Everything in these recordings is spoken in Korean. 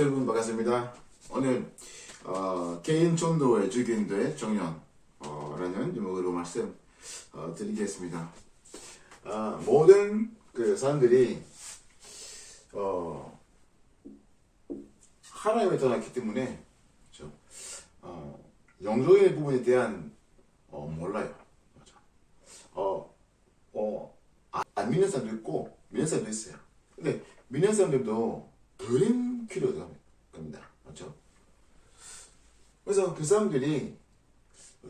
안녕하세요 여러분 반갑습니다. 오늘 어, 개인 전도의 주기인도의 정연 어, 제목으로 말씀 어, 드리겠습니다. 아, 모든 그 사람들이 어, 하나님을 떠났기 때문에 그렇죠? 어, 영적인 부분에 대한 어, 몰라요. 맞아. 어, 어, 아, 안 믿는 사람도 있고 믿는 사람도 있어요. 근데 믿는 사람들도 드림 필요가 겁니다. 맞죠? 그래서 그 사람들이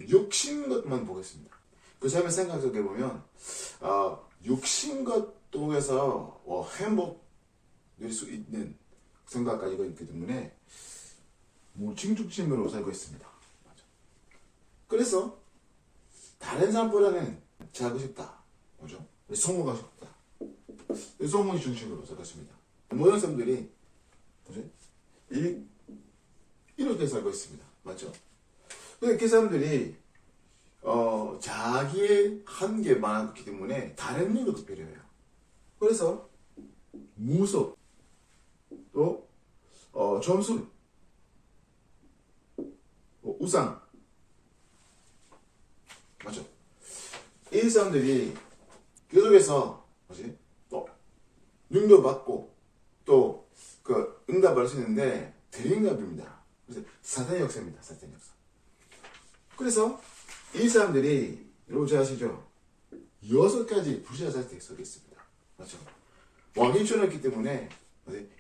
육신 것만 보겠습니다. 그 사람의 생각 속에 보면 아, 육신 것 통해서 어, 행복 누릴 수 있는 생각 가지고 있기 때문에 무칭축심으로 살고 있습니다. 맞죠? 그래서 다른 사람보다는 잘하고 싶다. 뭐죠? 성공하고 싶다. 성공이 중심으로 살았습니다. 모든 사람들이 뭐지? 이, 이렇게 살고 있습니다. 맞죠? 그 사람들이 어, 자기의 한계 많기 때문에 다른 노력이 필요해요. 그래서 무속 또 어, 점술 뭐 우상 맞죠? 이 사람들이 계속해서 뭐지? 또 능력 받고 또 그 응답을 할 수 있는데 대응답입니다. 그래서 사탄의 역사입니다. 사탄의 역사. 그래서 이 사람들이 여러분 잘 아시죠? 여섯 가지 상태 속에 있습니다. 맞죠? 왕이 출현했기 때문에?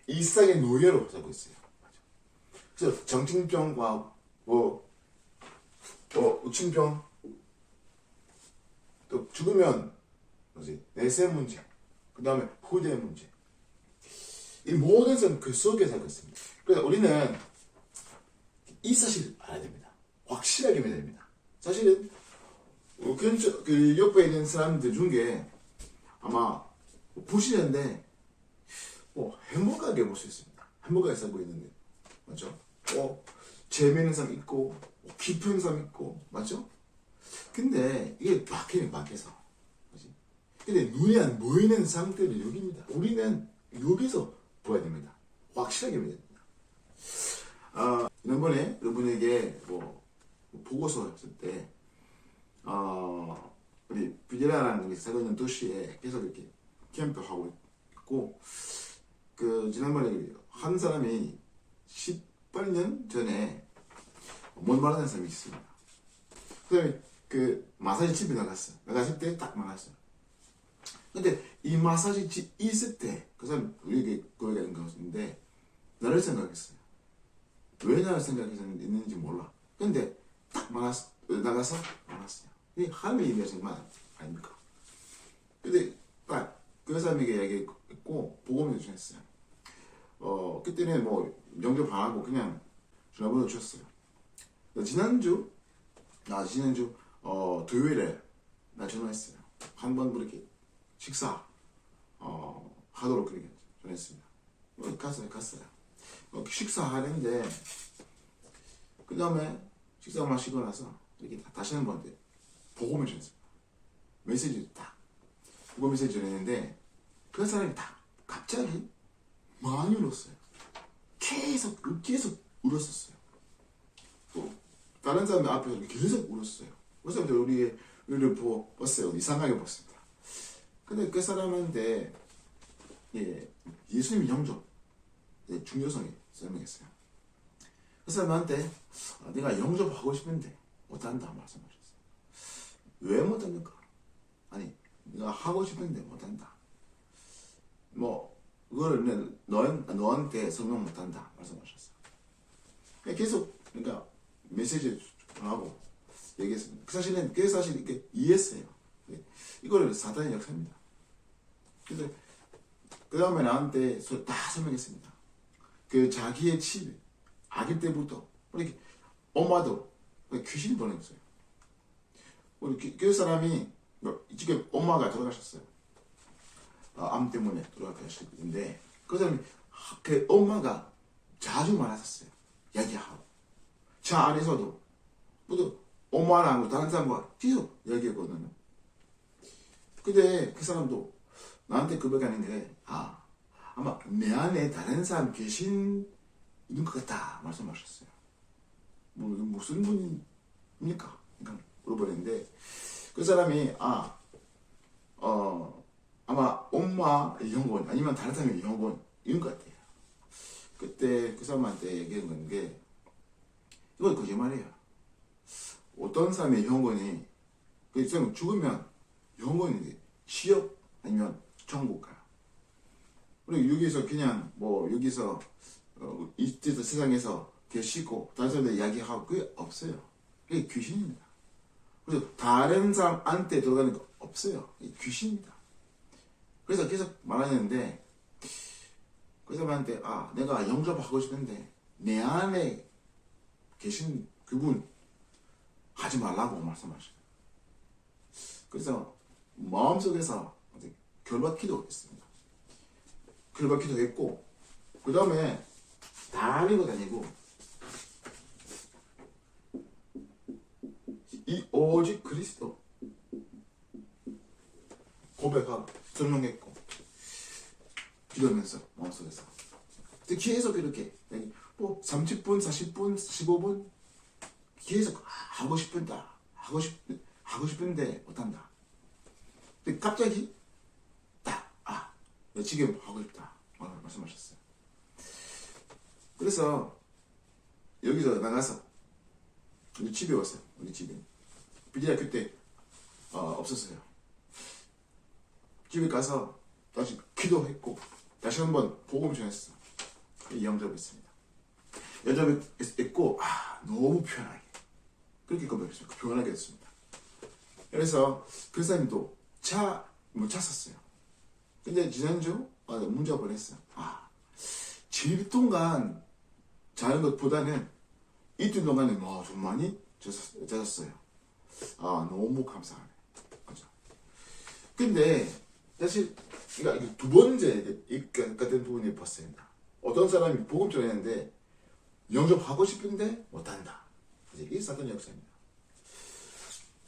일상의 노예로 살고 있어요. 맞죠? 그래서 정신병과 뭐, 뭐 우침병 또 죽으면 뭐지? 내세 문제 그 다음에 후대 문제 이 모든 것은 그 속에 살고 있습니다. 그래서 우리는 이 사실을 알아야 됩니다. 확실하게 믿어야 됩니다. 사실은 어, 근처 그 옆에 있는 사람들 중에 아마 보시는데 뭐 행복하게 볼 수 있습니다. 행복하게 살고 있는데 맞죠? 어 재미있는 사람 있고 뭐 깊은 사람 있고 맞죠? 근데 이게 밖에는 밖에서 뭐지? 근데 눈에 안 보이는 상태는 여기입니다. 우리는 여기서 보야 됩니다. 확실하게 믿어야 됩니다. 아, 지난번에 여러분에게 뭐, 보고서 했을 때, 어, 우리 비제라라는 있는 도시에 계속 이렇게 캠프하고 있고, 그, 지난번에 한 사람이 18년 전에 못말하는 사람이 있습니다. 그 다음에 그 마사지 집에 나갔어. 나갔을 때 딱 말았어요. 근데 이 마사지 집 있을 때 그 사람 우리에게 그얘기하는 것인데 나를 생각했어요. 왜 나를 생각했는지 몰라. 근데 딱 말았, 나가서 말았어요. 이 하나님의 얘기하신 말 아닙니까? 근데 딱 그 사람에게 얘기했고 보고문을 주셨어요. 어 그때는 뭐 영접 안 하고 그냥 전화번호 주셨어요. 지난주 나 지난주 어 토요일에 나 전화했어요. 한 번 그렇게 식사 어, 하도록 그렇게 전했습니다. 어, 갔어요, 갔어요. 어, 식사하는데 그 다음에 식사 마시고 나서 이렇게 다시 한 번 보고를 전했습니다. 메시지 딱 보고 메시지 전했는데 그 사람이 딱 갑자기 많이 울었어요. 계속 계속 울었었어요. 또 다른 사람 앞에서 계속 울었어요. 그래서 우리 우리를 보고 봤어요. 이상하게 봤습니다. 근데 그 사람한테 예, 예수님 영접 예, 중요성이 설명했어요. 그 사람한테 아, 내가 영접하고 싶은데 못한다 말씀하셨어요. 왜 못합니까? 아니 내가 하고 싶은데 못한다. 뭐 그거를 너, 너한테 설명 못한다 말씀하셨어요. 계속 그러니까 메시지 하고 얘기했습니다. 그 사실은 그 사실 이렇게 이해했어요. 예, 이거를 사단의 역사입니다. 그래서 그 다음에 나한테 다 설명했습니다. 그 자기의 집 아기 때부터 이렇게 엄마도 귀신이 보냈어요. 우리 그, 그 사람이 뭐 지금 엄마가 돌아가셨어요. 아, 암 때문에 돌아가셨는데 그 사람이 그 엄마가 자주 말하셨어요. 얘기하고 저 안에서도 모두 엄마랑 다른 사람과 계속 얘기했거든요. 근데 그 사람도 나한테 고백하는 게, 아, 아마 내 안에 다른 사람 계신 있는 것 같다 말씀하셨어요. 뭐 무슨 분입니까? 그러니까 물어보는데 그 사람이 아 어, 아마 엄마 이형곤 아니면 다른 사람의 이형곤 이런 것 같아요. 그때 그 사람한테 얘기한 건 게 이건 거짓말이에요. 어떤 사람의 이형곤이 그 죽으면 영혼이 시업 아니면 천국 가요. 그리고 여기서 그냥 뭐 여기서 어, 이 세상에서 계시고 다른 사람들 이야기하고 그게 없어요. 그게 귀신입니다. 그래서 다른 사람한테 들어가는 거 없어요. 이게 귀신입니다. 그래서 계속 말하는데 그 사람한테 아 내가 영접하고 싶은데 내 안에 계신 그분 하지 말라고 말씀하셔요. 그래서 마음속에서 결박기도 했습니다. 결박기도 했고 그 다음에 다니고 다니고 이 오직 그리스도 고백하고 설명했고 기도하면서 마음속에서 계속 이렇게 뭐 30분, 40분, 45분 계속 하고 싶은다 하고 싶 하고 싶은데 못한다. 근데 갑자기 지금 하고 싶다. 어, 말씀하셨어요. 그래서 여기서 나가서 우리 집에 왔어요. 우리 집에 비디오 그때 어, 없었어요. 집에 가서 다시 기도했고 다시 한번 복음 전했어. 영접했습니다. 영접했고 아 너무 편하게 그렇게 고백했습니다. 편하게 했습니다. 그래서 그 사람도 차, 뭐 찼었어요. 근데 지난주, 아, 문자 보냈어요. 아, 7일 동안 자는 것보다는 이틀 동안에 뭐, 좀 많이 잤- 잤어요. 아, 너무 감사하네. 맞아. 근데, 사실, 이거 두 번째, 이 같은 부분이 봤습니다. 어떤 사람이 복음 전했는데, 영접하고 싶은데 못한다. 이제 이 사건 역사입니다.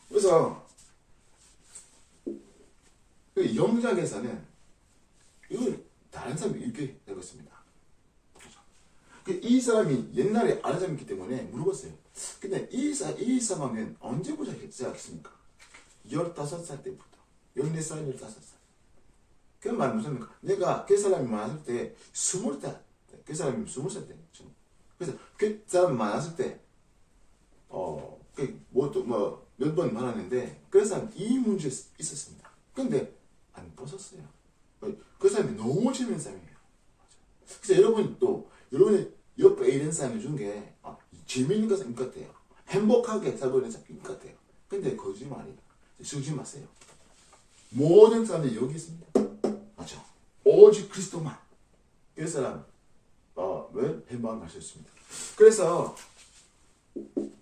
그래서 그 영작에서는 이걸 다른 사람이 이렇게 되고 있습니다. 그이 사람이 옛날에 아는 사람이기 때문에 물어봤어요. 근데 이, 사, 이 사람은 언제부터 시작했습니까? 15살 때부터. 14살, 15살. 그말 무슨 말입니까? 내가 그 사람이 만났을 때 20살, 그 사람이 20살 때. 그래서 그 사람 만났을 때, 어, 그 뭐, 또, 뭐, 몇 번 만났는데, 그 사람 이 문제 있었습니다. 근데 안 벗었어요. 그 사람이 너무 재밌는 사람이에요. 그래서 여러분 또 여러분의 옆에 있는 사람 중에 아, 재밌는 것인 것 같아요. 행복하게 살고 있는 사람인 것 같아요. 근데 거짓말이에요. 쓰지 마세요. 모든 사람들이 여기 있습니다. 맞죠? 오직 그리스도만. 이 사람 어, 왜 행복한 갈수 있습니다. 그래서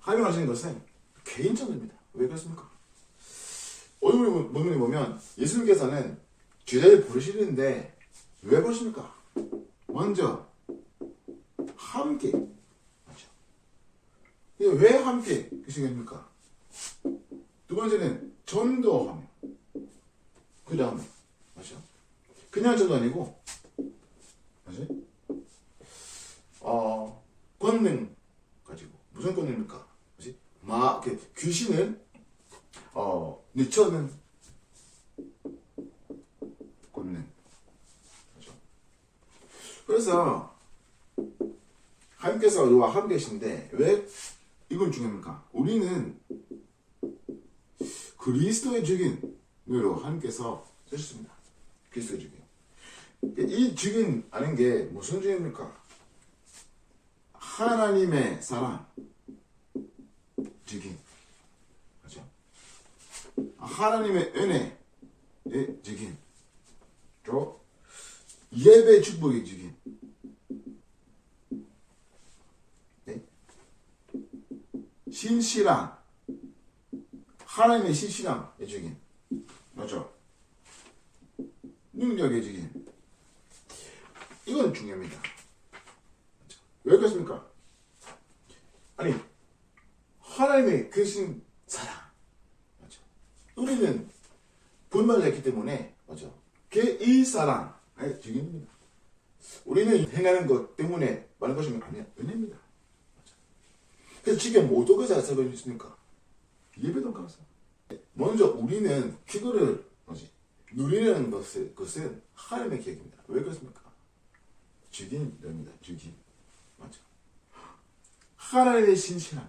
하명하시는 것은 개인적입니다. 왜 그렇습니까? 오늘 본문에 보면 예수님께서는 죄를 부르시는데 왜 부르십니까? 먼저 함께 왜 함께 계시겠습니까? 두 번째는 전도하며 그 다음에 맞죠? 그냥 전도 아니고 맞지? 어 권능 가지고 무슨 권능입니까? 마, 그 귀신을 어 늦춰는 그래서 하나님께서 우리와 함께 계신데 왜 이건 중요합니까? 우리는 그리스도의 죽인으로 하나님께서 쓰셨습니다. 그리스도의 죽인. 이 죽인 아는 게 무슨 죽입니까? 하나님의 사랑 죽인. 그렇죠? 하나님의 은혜의 죽인. 또 예배 축복의 죽인. 네? 신실한 하나님의 신실함의 죽인. 맞죠? 능력의 죽인. 이건 중요합니다. 왜 그렇습니까? 아니 하나님의 크신 사랑. 맞죠? 우리는 분만을 했기 때문에 맞죠? 그이 사랑의 증인입니다. 우리는 행하는 것 때문에 많은 것이 아니야. 은혜입니다. 그래서 지금 뭐 어떻게 살고 있습니까? 예배도 가서. 먼저 우리는 그거를 뭐지? 누리는 것은, 것은 하나님의 계획입니다. 왜 그렇습니까? 주긴입니다. 주긴. 맞죠? 하나님의 신실함.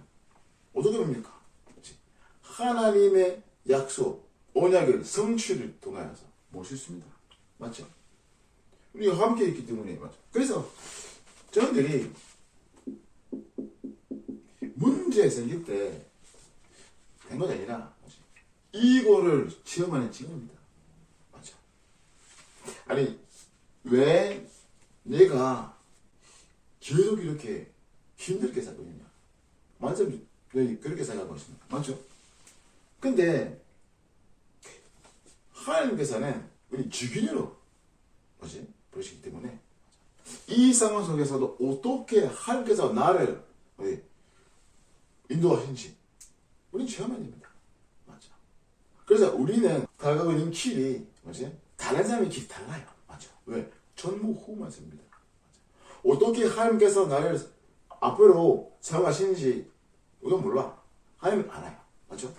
어떻게 봅니까? 그치? 하나님의 약속, 언약을 성취를 통하여서 있습니다. 맞죠? 우리가 함께 있기 때문에 맞죠? 그래서 저들이 문제 생길 때 된 것이 아니라? 이거를 체험하는 지금입니다. 맞죠? 아니 왜 내가 계속 이렇게 힘들게 살고 있냐? 왜 그렇게 살아가고 있습니까? 맞죠? 근데 하나님께서는 우리 주기적으로 뭐지? 보시기 때문에 이 상황 속에서도 어떻게 하나님께서 나를 어디 인도하신지 우리는 체험해야 됩니다. 맞죠? 그래서 우리는 다가가고 있는 길이 뭐지? 다른 사람의 길이 달라요. 맞죠? 왜? 전무후 말씀입니다. 맞죠? 어떻게 하나님께서 나를 앞으로 사용하시는지 우리가 몰라. 하나님은 알아요. 맞죠?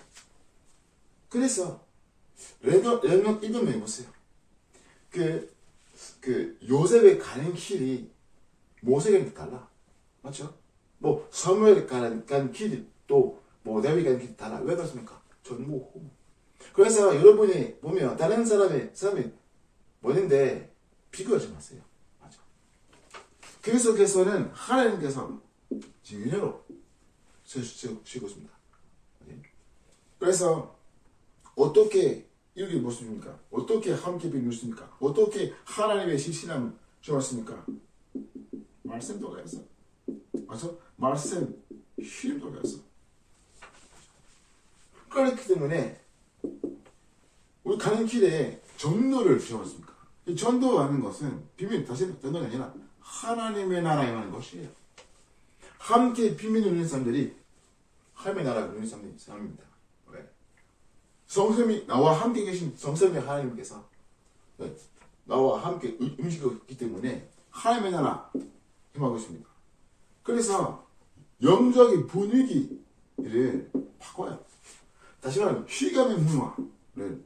그래서 레너 이건 해보세요. 그, 그 요셉의 가는 길이 모세에게 달라. 맞죠? 뭐 사무엘 가는, 가는 길이 또뭐 다윗 가는 길이 달라. 왜 그렇습니까? 전무후. 그래서 여러분이 보면 다른 사람의 사람이 뭐는데 비교하지 마세요. 맞죠? 그 속에서는 하나님께서 진리로 세우시고 있습니다. 그래서 어떻게 이렇게 무엇입니까? 어떻게 함께 비누십니까? 어떻게 하나님의 신실함 주었습니까? 말씀 통해서 맞아? 말씀 힘 통해서 그렇기 때문에 우리 가는 길에 전도를 주었습니까? 이 전도하는 것은 비밀 다시 전도가 아니라 하나님의 나라에 하는 것이에요. 함께 비밀 누리는 사람들이 하나님의 나라를 누리는 사람입니다. 왜? 성삼이 나와 함께 계신 성삼의 하나님께서 네, 나와 함께 음- 음식이기 때문에 하나님의 나라 힘하고 있습니다. 그래서 영적인 분위기를 바꿔요. 다시 말하면 휘감의 문화를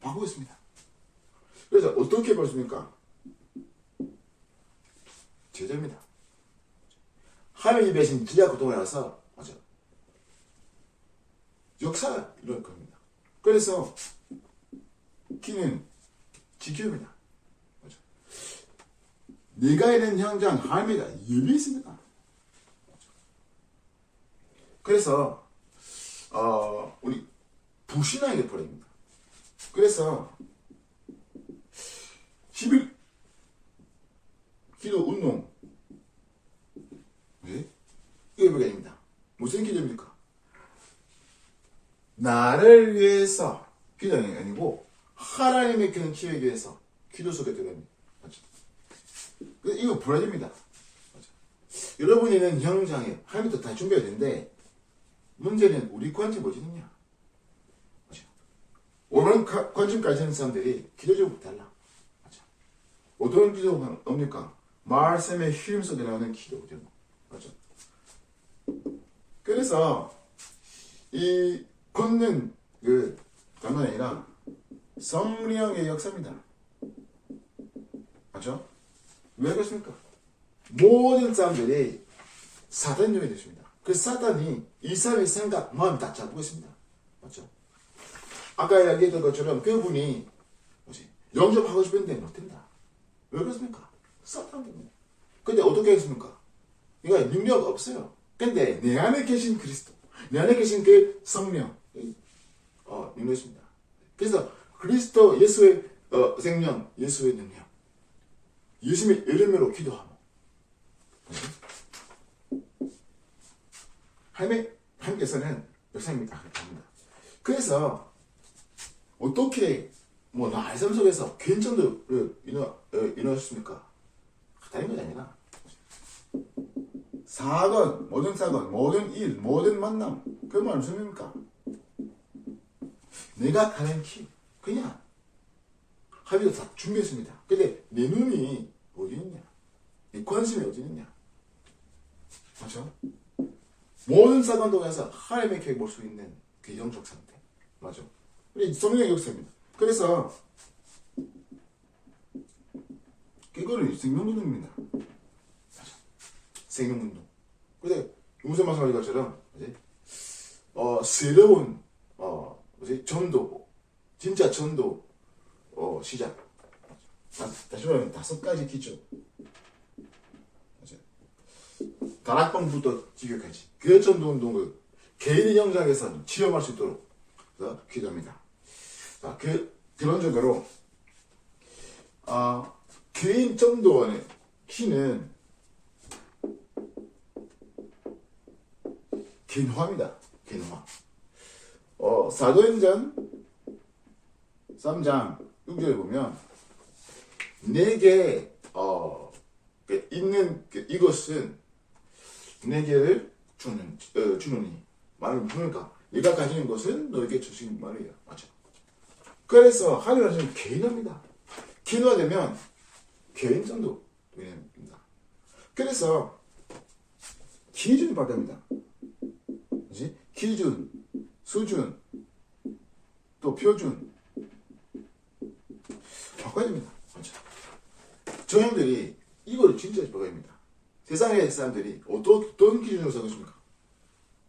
바꾸고 있습니다. 그래서 어떻게 벌습니까? 제자입니다. 하나님이 배신 기약 동에서 맞아. 역사 이럴 겁니다. 그래서 기는 지켜입니다. 내가 있는 현장 하나님이가 예비 있습니다. 그래서 어, 우리 부신하게 버립니다. 그래서 11 기도 운동 네? 이게 뭐가 아닙니다. 무슨 기도입니까? 나를 위해서 기도가 아니고 하나님의 기획에 위해서 기도 속에 들어갑니다. 그래서 이거 불안입니다. 맞죠? 여러분이 있는 현장에 하나님도 다 준비해야 되는데 문제는 우리? 맞죠? 오늘 가- 관심 가지는 사람들이 기도적으로 달라. 맞죠? 어떤 기도가 옵니까? 말씀의 힘 속에 나오는 기도죠. 맞죠? 그래서 이 걷는 그 장난이 아니라 성령의 역사입니다. 맞죠? 왜 그렇습니까? 모든 사람들이 사단 영이 되십니다. 그 사단이 이 사람의 생각, 마음 다 잡고 있습니다. 맞죠? 아까 이야기했던 것처럼 그분이 뭐지? 영접하고 싶은데 못된다. 왜 그렇습니까? 사탄 때문에. 근데 어떻게 하겠습니까? 이거 능력 없어요. 근데 내 안에 계신 그리스도, 내 안에 계신 그 성령, 어, 능력 있습니다. 그래서 그리스도 예수의 어, 생명, 예수의 능력, 예수님의 이름으로 기도하고, 하나님, 하나님께서는 역사입니다. 합니다. 그래서 어떻게 뭐삶 속에서 괜찮도를 인하, 어, 인하셨습니까? 다른 것이 아니라 사건, 모든 사건, 모든 일, 모든 만남 그말 무슨입니까? 내가 가는 길 그냥 합의도 다 준비했습니다. 근데 내 눈이 어디 있냐? 이 관심이 어디 있냐? 맞죠? 모든 사관동에서 하나님의 계획 볼 수 있는 그 영적 상태. 맞죠? 우리 성령의 역사입니다. 그래서 이거는 생명운동입니다. 맞죠? 생명운동. 근데 무슨 말씀하신 것처럼 뭐지? 어, 새로운 어, 뭐지? 전도 진짜 전도 어, 시작. 다- 다시 말하면 다섯 가지. 맞아요. 다락방부터 지교까지. 그 전도 운동을 개인의 영장에서 체험할 수 있도록 그래서 기도합니다. 자, 그, 결론적으로, 아, 개인 전도원의 키는 개인화입니다. 개인화. 어, 사도행전 3장 6절에 보면 내게 어, 그 있는 그 이것은 내게를 주는 어, 주노니 말을 그러니까 네가 가지는 것은 너에게 주신 말이에요. 맞죠? 그래서 하나님 말씀은 개인화입니다. 개인화되면 개인 정도 됩니다. 그래서 기준이 바뀝니다. 기준, 수준, 또 표준 바꿔야 됩니다. 맞죠? 저 형들이 이걸 진짜 됩니다. 세상의 사람들이 어떤, 어떤 기준으로 생각하십니까?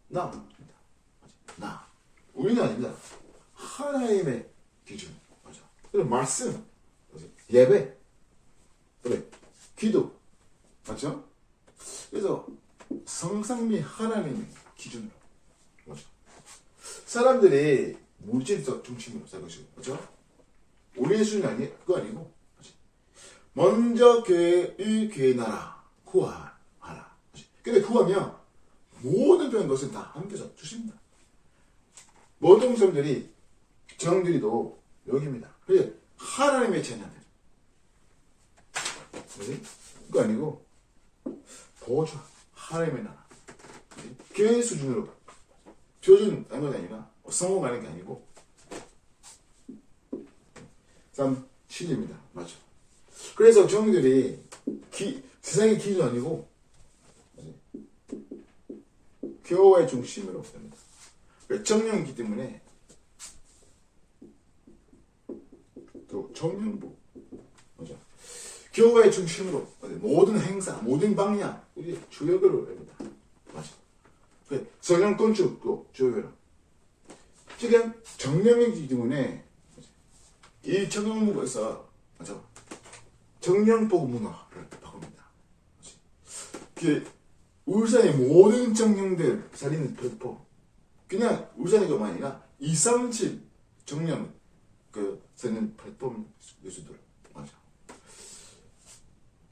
나. 맞죠? 나. 우리는 아닙니다. 하나님의 기준. 맞죠? 그리고 말씀. 예배. 그래. 기도. 맞죠? 그래서 성상 및 하나님의 기준으로. 맞죠? 사람들이 물질적 중심으로 생각하시고, 그죠? 우리의 수준이 아니, 그거 아니고? 먼저 교회의 교회 나라 구하라. 근데 구하면 모든 그런 것은 다 함께서 주십니다. 모든 사람들이 정들이도 여기입니다. 그래 하나님의 자녀들. 그지? 그거 아니고 더 좋아. 하나님의 나라. 교회 수준으로 표준 하는 게 아니라 성공하는 게 아니고 3, 7입니다. 맞죠? 그래서 정들이 기, 세상의 기준 아니고 교회 중심으로 됩니다. 정령이기 때문에 또 정령부 맞죠? 교회 중심으로 모든 행사, 모든 방향 우리 주역으로 됩니다. 맞죠? 그 성령 건축도 주역으로 지금 정령이기 때문에 이 정령부에서 맞죠? 정령복 문화를 바꿉니다. 그 울산의 모든 정령들 살리는 배포 그냥 울산이가 아니라 2, 3, 7 정령 그 살리는 플랫폼 교수들 맞아.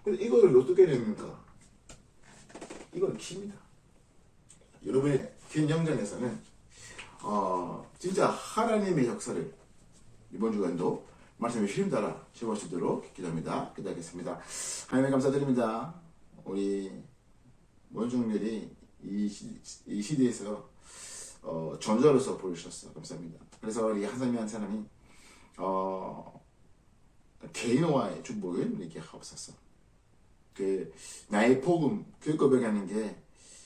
근데 이거를 어떻게 됩니까? 이건 키입니다. 여러분의 긴 영장에서는 어, 진짜 하나님의 역사를 이번 주간도 말씀에 힘 따라 채워수 있도록 기도합니다. 기도하겠습니다. 하나님 감사드립니다. 우리 원중들이 이, 시대에서 어, 전자로서 보여주셨어. 감사합니다. 그래서 우리 한 사람이 한 사람이 어, 개인화의 축복을 우리에게 하옵소서. 그 나의 복음 그 고백하는 게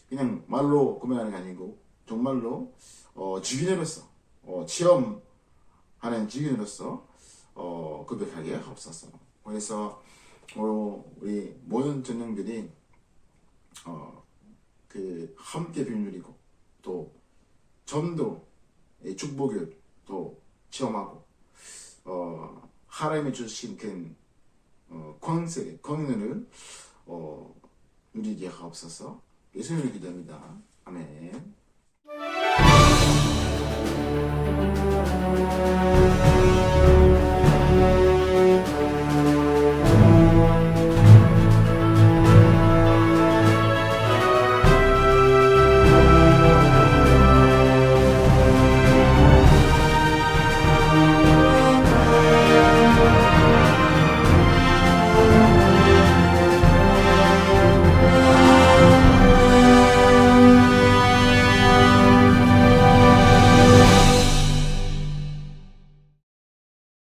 그냥 말로 고백하는 게 아니고 정말로 어, 주인으로서 어, 체험하는 주인으로서 어, 고백하게 하옵소서. 그래서 어, 우리 모든 전령들이 어, 그 함께 비누리고 또 전도의 축복을 또 체험하고 어, 하나님이 주신 그 어, 광세, 권능을 어, 누리게 하옵소서. 예수님을 기도합니다. 아멘.